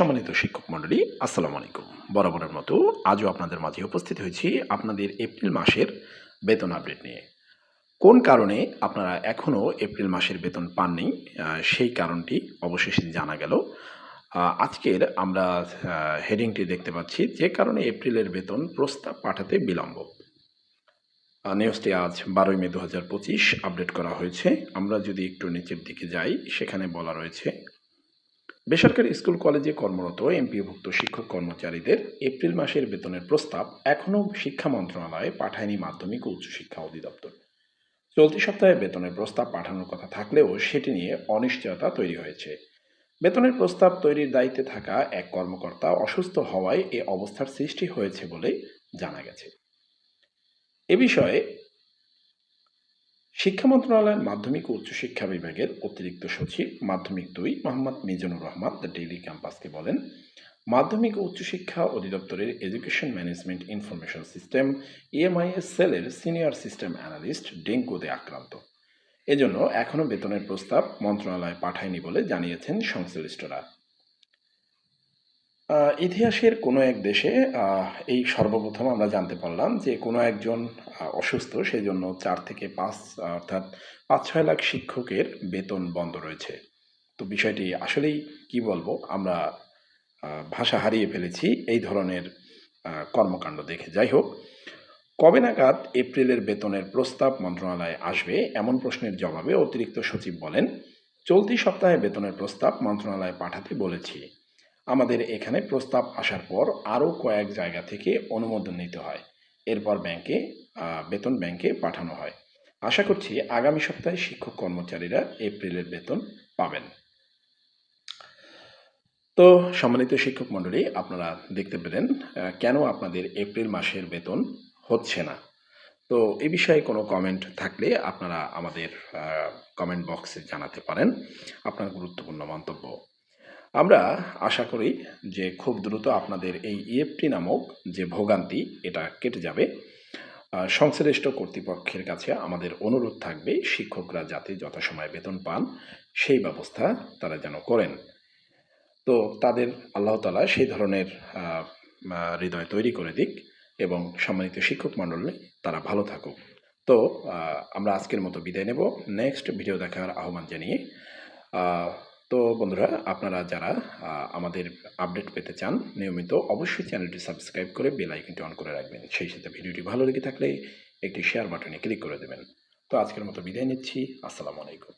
সম্মানিত শিক্ষক মণ্ডলী, আসসালামু আলাইকুম। বরাবরের মতো আজও আপনাদের মাঝে উপস্থিত হয়েছি আপনাদের এপ্রিল মাসের বেতন আপডেট নিয়ে। কোন কারণে আপনারা এখনও এপ্রিল মাসের বেতন পাননি সেই কারণটি অবশেষে জানা গেল। আজকের আমরা হেডিংটি দেখতে পাচ্ছি, যে কারণে এপ্রিলের বেতন প্রস্তাব পাঠাতে বিলম্ব। নিউজটি আজ বারোই মে দু হাজার পঁচিশ আপডেট করা হয়েছে। আমরা যদি একটু নিচের দিকে যাই, সেখানে বলা রয়েছে বেসরকারি স্কুল কলেজে কর্মরত এমপিভুক্ত শিক্ষক কর্মচারীদের এপ্রিল মাসের বেতনের প্রস্তাব এখনও শিক্ষা মন্ত্রণালয়ে পাঠায়নি মাধ্যমিক ও উচ্চশিক্ষা অধিদপ্তর। চলতি সপ্তাহে বেতনের প্রস্তাব পাঠানোর কথা থাকলেও সেটি নিয়ে অনিশ্চয়তা তৈরি হয়েছে। বেতনের প্রস্তাব তৈরির দায়িত্বে থাকা এক কর্মকর্তা অসুস্থ হওয়ায় এ অবস্থার সৃষ্টি হয়েছে বলে জানা গেছে। এ বিষয়ে শিক্ষা মন্ত্রণালয়ের মাধ্যমিক ও উচ্চশিক্ষা বিভাগের অতিরিক্ত সচিব মাধ্যমিক দুই মোহাম্মদ মিজানুর রহমান দ্য ডেইলি ক্যাম্পাসকে বলেন, মাধ্যমিক ও উচ্চশিক্ষা অধিদপ্তরের education management information system EMIS সেলের সিনিয়র সিস্টেম অ্যানালিস্ট ডেঙ্গুতে আক্রান্ত। এজন্য এখনও বেতনের প্রস্তাব মন্ত্রণালয়ে পাঠায়নি বলে জানিয়েছেন সংশ্লিষ্টরা। ইতিহাসের কোনো এক দেশে এই সর্বপ্রথম আমরা জানতে পারলাম যে কোনো একজন অসুস্থ সেই জন্য চার থেকে পাঁচ, অর্থাৎ পাঁচ ছয় লাখ শিক্ষকের বেতন বন্ধ রয়েছে। তো বিষয়টি আসলেই কি বলব, আমরা ভাষা হারিয়ে ফেলেছি এই ধরনের কর্মকাণ্ড দেখে। যাই হোক, কবে নাগাদ এপ্রিলের বেতনের প্রস্তাব মন্ত্রণালয়ে আসবে এমন প্রশ্নের জবাবে অতিরিক্ত সচিব বলেন, চলতি সপ্তাহে বেতনের প্রস্তাব মন্ত্রণালয়ে পাঠাতে বলেছি। আমাদের এখানে প্রস্তাব আসার পর আরও কয়েক জায়গা থেকে অনুমোদন নিতে হয়। এরপর ব্যাংকে বেতন ব্যাংকে পাঠানো হয়। আশা করছি আগামী সপ্তাহে শিক্ষক কর্মচারীরা এপ্রিলের বেতন পাবেন। তো সম্মানিত শিক্ষক মণ্ডলী, আপনারা দেখতে পেলেন কেন আপনাদের এপ্রিল মাসের বেতন হচ্ছে না? তো এ বিষয়ে কোনো কমেন্ট থাকলে আপনারা আমাদের কমেন্ট বক্সে জানাতে পারেন। আপনার গুরুত্বপূর্ণ মন্তব্য। আমরা আশা করি যে খুব দ্রুত আপনাদের এই ইএফটি নামক যে ভোগান্তি, এটা কেটে যাবে। সংশ্লিষ্ট কর্তৃপক্ষের কাছে আমাদের অনুরোধ থাকবে, শিক্ষকরা যাতে যথাসময়ে বেতন পান, সেই ব্যবস্থা তারা যেন করেন। তো তাদের আল্লাহ তালা সেই ধরনের হৃদয় তৈরি করে দিক এবং সম্মানিত শিক্ষক মণ্ডলী, তারা ভালো থাকুক। তো আমরা আজকের মতো বিদায় নেব। নেক্সট ভিডিও দেখার আহ্বান জানিয়ে তো বন্ধুরা, আপনারা যারা আমাদের আপডেট পেতে চান নিয়মিত, অবশ্যই চ্যানেলটি সাবস্ক্রাইব করে বেল আইকনটি অন করে রাখবেন। সেই সাথে ভিডিওটি ভালো লেগে থাকলে একটি শেয়ার বাটনে ক্লিক করে দেবেন। তো আজকের মতো বিদায় নিচ্ছি। আসসালামু আলাইকুম।